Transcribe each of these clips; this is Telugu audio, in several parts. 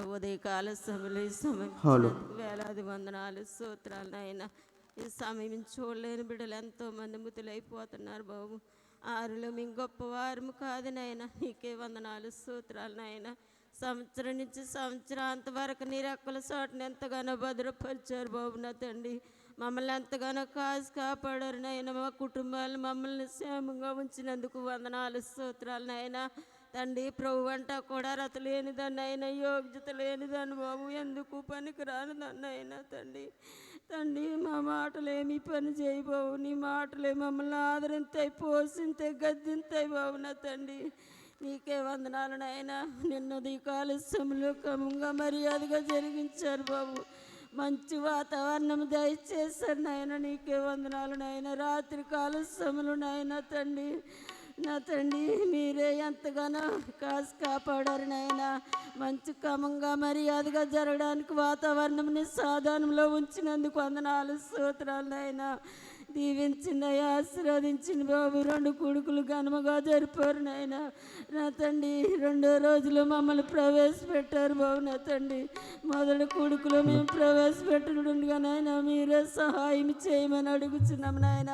ఉదయకాల సమయంలో ఈ సమయం వేలాది వందనాలు సూత్రాలు నాయన. ఈ సమయం చూడలేని బిడ్డలు ఎంతో మంది ముతులైపోతున్నారు బాబు. ఆరులో మేము గొప్పవారము కాదు నాయన. నీకే వందనాలు సూత్రాలు నాయన. సంవత్సరం నుంచి సంవత్సరాంత వరకు నీ రెక్కల చోటని ఎంతగానో భద్రపరిచారు బాబు నా తండ్రి. మమ్మల్ని ఎంతగానో కాసు కాపాడారు నాయన. మా కుటుంబాలు మమ్మల్ని క్షేమంగా ఉంచినందుకు వందనాలు స్తోత్రాలు నాయన. తండ్రి ప్రభు అంట కూడా రత లేనిదాన్ని అయినా యోగ్యత లేనిదాన్ని బాబు ఎందుకు పనికి రానిదాన్ని అయినా తండ్రి. తండ్రి మా మాటలేమి పని చేయబావు నీ మాటలే మమ్మల్ని ఆదరింతాయి పోషింతాయి గద్దింతాయి బాబు నా తండ్రి. నీకే వందనాలు నాయన. నిన్నది కాలుష్యంలో క్రమంగా మర్యాదగా జరిగించారు బాబు. మంచి వాతావరణం దయచేశారు నాయన. నీకే వందనాలు నాయన. రాత్రి కాలుష్యములు నాయన తండ్రి. నా తండ్రి మీరే ఎంతగానో కాసు కాపాడారు నాయన. మంచి క్రమంగా మర్యాదగా జరగడానికి వాతావరణంని సాధారణంలో ఉంచినందుకు వందనాలు సూత్రాలు నాయన. దీవించినయ్యా ఆశీర్వదించిన బాబు రెండు కొడుకులు ఘనముగా జరిపారు నాయన. నా తండ్రి రెండో రోజులు మమ్మల్ని ప్రవేశపెట్టారు బాబు నా తండ్రి మొదటి కొడుకులు మేము ప్రవేశపెట్టడుగా నాయన మీరే సహాయం చేయమని అడుగుచున్నాం నాయన.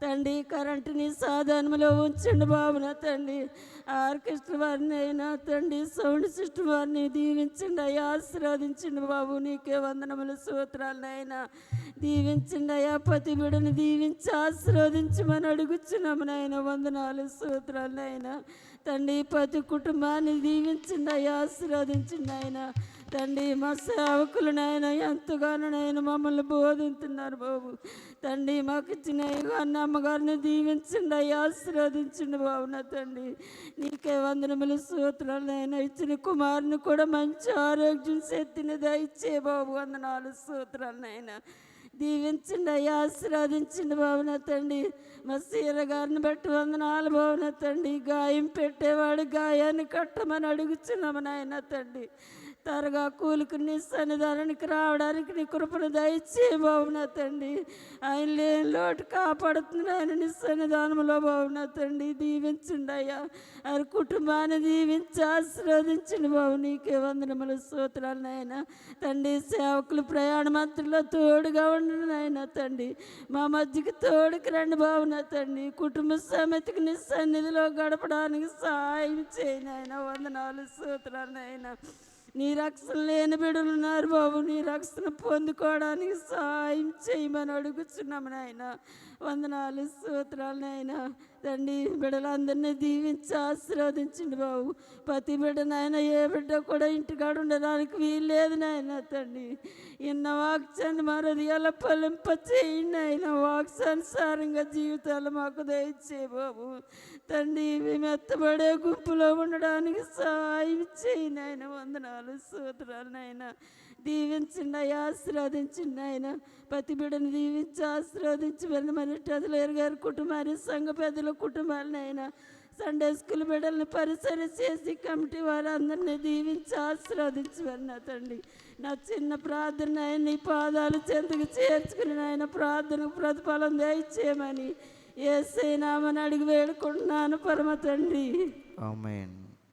తండ్రి కరెంటుని సాధనములో ఉంచండి బాబున తండ్రి. ఆర్కెస్ట్రా వారిని అయినా తండ్రి సౌండ్ సిస్టమ్ వారిని దీవించండి అయ్యా ఆశీర్వదించండి బాబు నీకే వందనములు సూత్రాలు దీవించండి అయ్యా పతి బిడని దీవించి ఆశీర్వదించమని అడుగుచున్నాము నాయన వందనాలు సూత్రాలు అయినా తండ్రి పతి కుటుంబాన్ని దీవించండి అయ్యా ఆశీర్వదించండి ఆయన తండ్రి మా సేవకులు నాయన ఎంతగానో నాయన మమ్మల్ని బోధిస్తున్నారు బాబు. తండ్రి మాకు ఇచ్చిన అన్న అమ్మగారిని దీవించండి అయ్యా ఆశీర్వదించండి బాబు తండ్రి. నీకే వందనములు సూత్రాలు అయినా ఇచ్చిన కుమారుని కూడా మంచి ఆరోగ్యం శక్తిని దయచే బాబు వందనాలు సూత్రాలు నాయన. దీవించండి అయ్యా ఆశీర్వదించండి బాబు తండ్రి. మా సీర గారిని బట్టి వందనాలు బాబు తండ్రి. గాయం పెట్టేవాడు గాయాన్ని కట్టమని అడుగుచున్నాము నాయన తండ్రి. త్వరగా కూలికి నీ సన్నిధానానికి రావడానికి నీ కృపను దయచే బాబు తండ్రి. ఆయన లేని లోటు కాపాడుతుంది ఆయన నీ సన్నిధానంలో బాబు తండ్రి. దీవించండి అయ్యా. ఆయన కుటుంబాన్ని దీవించి ఆశీర్వదించండి బాబు. నీకే వందనములు సూత్రాలు నాయన. తండ్రి సేవకులు ప్రయాణ మంత్రుల్లో తోడుగా ఉండండి నాయన తండ్రి. మా మధ్యకి తోడుకి రండి బాబు తండ్రి. కుటుంబ సమితికి నీ సన్నిధిలో గడపడానికి సహాయం చేయి నాయన. వందనాలు సూత్రాలు నాయన. నీ రక్షణ లేని బిడ్డలు ఉన్నారు బాబు. నీ రక్షణ పొందుకోవడానికి సహాయం చేయమని అడుగుచున్నాము నాయన. వందనాలు సూత్రాలు నాయన. తండ్రి బిడ్డలందరినీ దీవించి ఆశీర్వదించండి బాబు. ప్రతి బిడ్డ నాయన ఏ బిడ్డ కూడా ఇంటికాడ ఉండడానికి వీలు లేదు నాయన తండ్రి. ఇన్న వాక్సాన్ని మా హృదయాల ఫలింప చేయండి ఆయన వాక్సానుసారంగా జీవితాలు మాకు దయచే బాబు. తండ్రి మెత్తబడే గుంపులో ఉండడానికి సహాయం చేయండి ఆయన వందనాలు సూత్రాలు నాయన. దీవించండి అయ్యా ఆశీర్వదించండి ఆయన ప్రతి బిడ్డను దీవించి ఆశీర్వదించి వెళ్ళమని టదులేరు గారి కుటుంబాన్ని సంఘ పెద్దలు కుటుంబాలను ఆయన సండే స్కూల్ బిడ్డల్ని పరిసర చేసి కమిటీ వారందరినీ దీవించి ఆశీర్వదించి నా తండ్రి. నా చిన్న ప్రార్థన ఆయన నీ పాదాలు చెందుకు చేర్చుకుని ఆయన ప్రార్థనకు ప్రతిఫలం దయచేయమని ఏసైనామని అడిగి వేడుకుంటున్నాను పరమ తండ్రి. ఆమెన్.